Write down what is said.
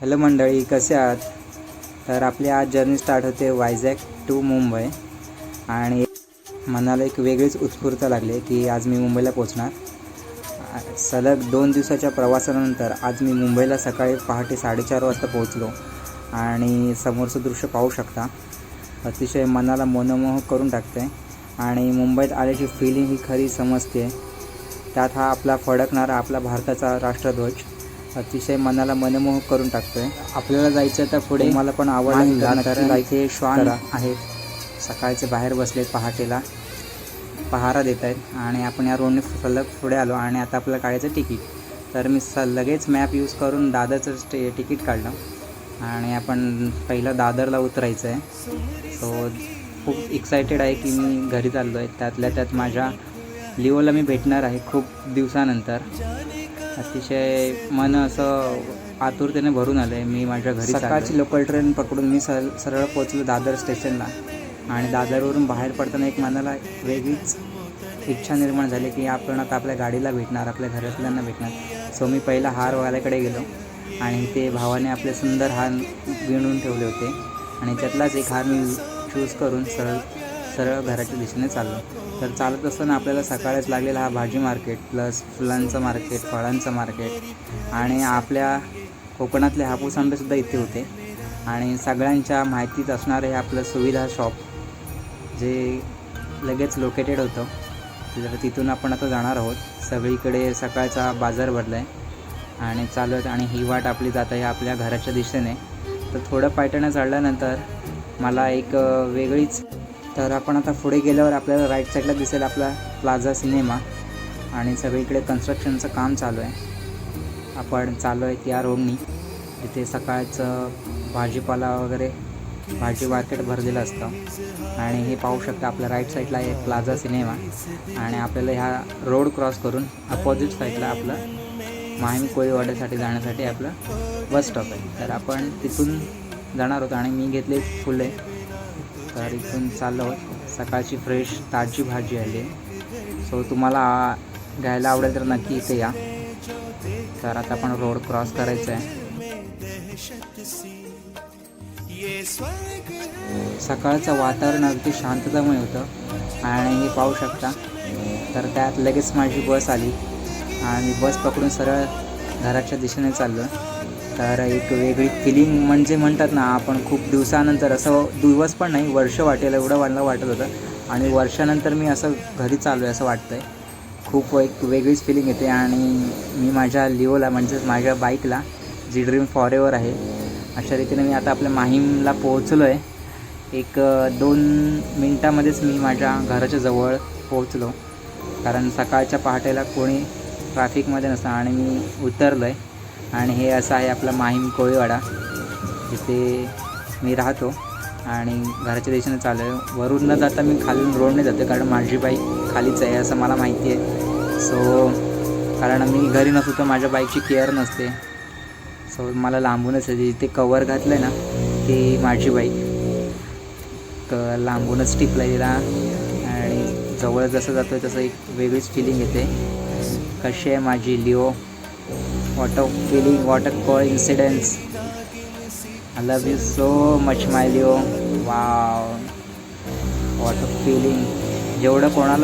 Hello मंडळी कसे आहात? तर आपली आज जर्नी स्टार्ट होते वायझॅक टू मुंबई आणि मनाला एक वेगळीच उत्स्फूर्तता लागली की आज मी मुंबईला पोचणार सलग दोन दिवसाच्या प्रवासानंतर आज मी मुंबईला सकाळी पहाटे साडेचार वाजता पोहोचलो. आणि समोरचं दृश्य पाहू शकता. अतिशय मनाला मनमोहक करून टाकते. आणि मुंबईत आल्याची फिलिंग ही खरी समजते. त्यात हा आपला फडकणारा आपला भारताचा राष्ट्रध्वज. अतिशय मनाला मनमोहक करून टाकतोय. आपल्याला जायचं तर पुढे मला पण आवड कारण इथे श्वान आहेत सकाळचे बाहेर बसलेत पहाटेला. पहारा देत आहेत आणि आपण या रोडने सलग पुढे आलो आणि आता आपल्याला काढायचं तिकीट. तर मी स लगेच मॅप यूज करून दादरचं स्टे तिकीट काढलं. आणि आपण पहिलं दादरला उतरायचं आहे सो खूप एक्सायटेड आहे की मी घरी चाललो आहे त्यातल्या त्यात माझ्या लिओला मी भेटणार आहे खूप दिवसानंतर. अतिशय मन असं आतुरतेने भरून आलं आहे मी माझ्या घरी सकाळची लोकल ट्रेन पकडून मी सर सरळ पोचलो दादर स्टेशनला आणि दादरवरून बाहेर पडताना एक मनाला वेगळीच इच्छा निर्माण झाली की आपण आता आपल्या गाडीला भेटणार आपल्या घरातल्यांना भेटणार. सो मी पहिला हार वाल्याकडे गेलो. आणि ते भावाने आपले सुंदर हार विणून ठेवले होते. आणि त्यातलाच एक हार मी चूज करून सरळ सरळ घराच्या दिशेने चाललो. तर चालत असताना आपल्याला सकाळच लागलेला हा भाजी मार्केट प्लस फुलांचं मार्केट फळांचं मार्केट आणि आपल्या कोकणातले हापूस आंबेसुद्धा इथे होते. आणि सगळ्यांच्या माहितीत असणारं हे आपलं सुविधा शॉप जे लगेच लोकेटेड होतं. तर तिथून आपण आता जाणार आहोत. सगळीकडे सकाळचा बाजार भरला आहे आणि चालू आहे आणि ही वाट आपली जात आहे आपल्या घराच्या दिशेने. तर थोडं पायटणं चढल्यानंतर मला एक वेगळीच तर आपण आता पुढे गेल्यावर आपल्याला राईट साईडला दिसेल आपला प्लाझा सिनेमा आणि सगळीकडे कन्स्ट्रक्शनचं काम चालू आहे. आपण चालू आहे त्या रोडनी इथे सकाळचं भाजीपाला वगैरे भाजी मार्केट भरलेलं असतं. आणि हे पाहू शकता आपल्या राईट साईडला आहे प्लाझा सिनेमा आणि आपल्याला ह्या रोड क्रॉस करून अपोजिट साईडला आपलं माहिमी कोळीवाड्यासाठी जाण्यासाठी आपलं बस स्टॉप आहे. तर आपण तिथून जाणार आहोत आणि मी घेतले फुले. तर इथून चाललो सकाळची फ्रेश ताजी भाजी आली. सो तुम्हाला घ्यायला आवडेल तर नक्की इथे या. तर आता आपण रोड क्रॉस करायचं आहे. सकाळचं वातावरण अगदी शांततामय होतं. आणि हे पाहू शकता. तर त्यात लगेच माझी बस आली. आणि बस पकडून सरळ घराच्या दिशेने चाललो तर एक वेगळी फिलिंग म्हणजे म्हणतात ना आपण खूप दिवसानंतर असं दिवस पण नाही वर्ष वाटेल एवढं मला वाटत होतं. आणि वर्षानंतर मी असं घरी चाललो आहे असं वाटतं आहे खूप एक वेगळीच फिलिंग येते आणि मी माझ्या लिओला म्हणजेच माझ्या बाईकला जी ड्रीम फॉरेवर आहे अशा रीतीने मी आता आपल्या माहीमला पोहोचलो आहे एक दोन मिनटामध्येच मी माझ्या घराच्या जवळ पोहोचलो. कारण सकाळच्या पहाटेला कोणी ट्रॅफिकमध्ये नसतं आणि मी उतरलो आहे आणि हे असं आहे आपला माहीम कोळीवाडा. इथे मी राहतो आणि घराच्या दिशेने चालू आहे वरून न जाता मी खालून रोडने जातो कारण माझी बाईक खालीच आहे असं मला माहिती आहे. सो कारण मी घरी नसतो तर माझ्या बाईकची केअर नसते. सो मला लांबूनच आहे. जिथे कवर घातलं आहे ना ती माझी बाईक क लांबूनच टिपला तिला. आणि जवळ जसं जातो आहे तसं एक वेगळीच फिलिंग येते. कशी आहे माझी Leo? what a feeling what a coincidence I love you so much my Leo wow what a feeling जेवढं कोणाला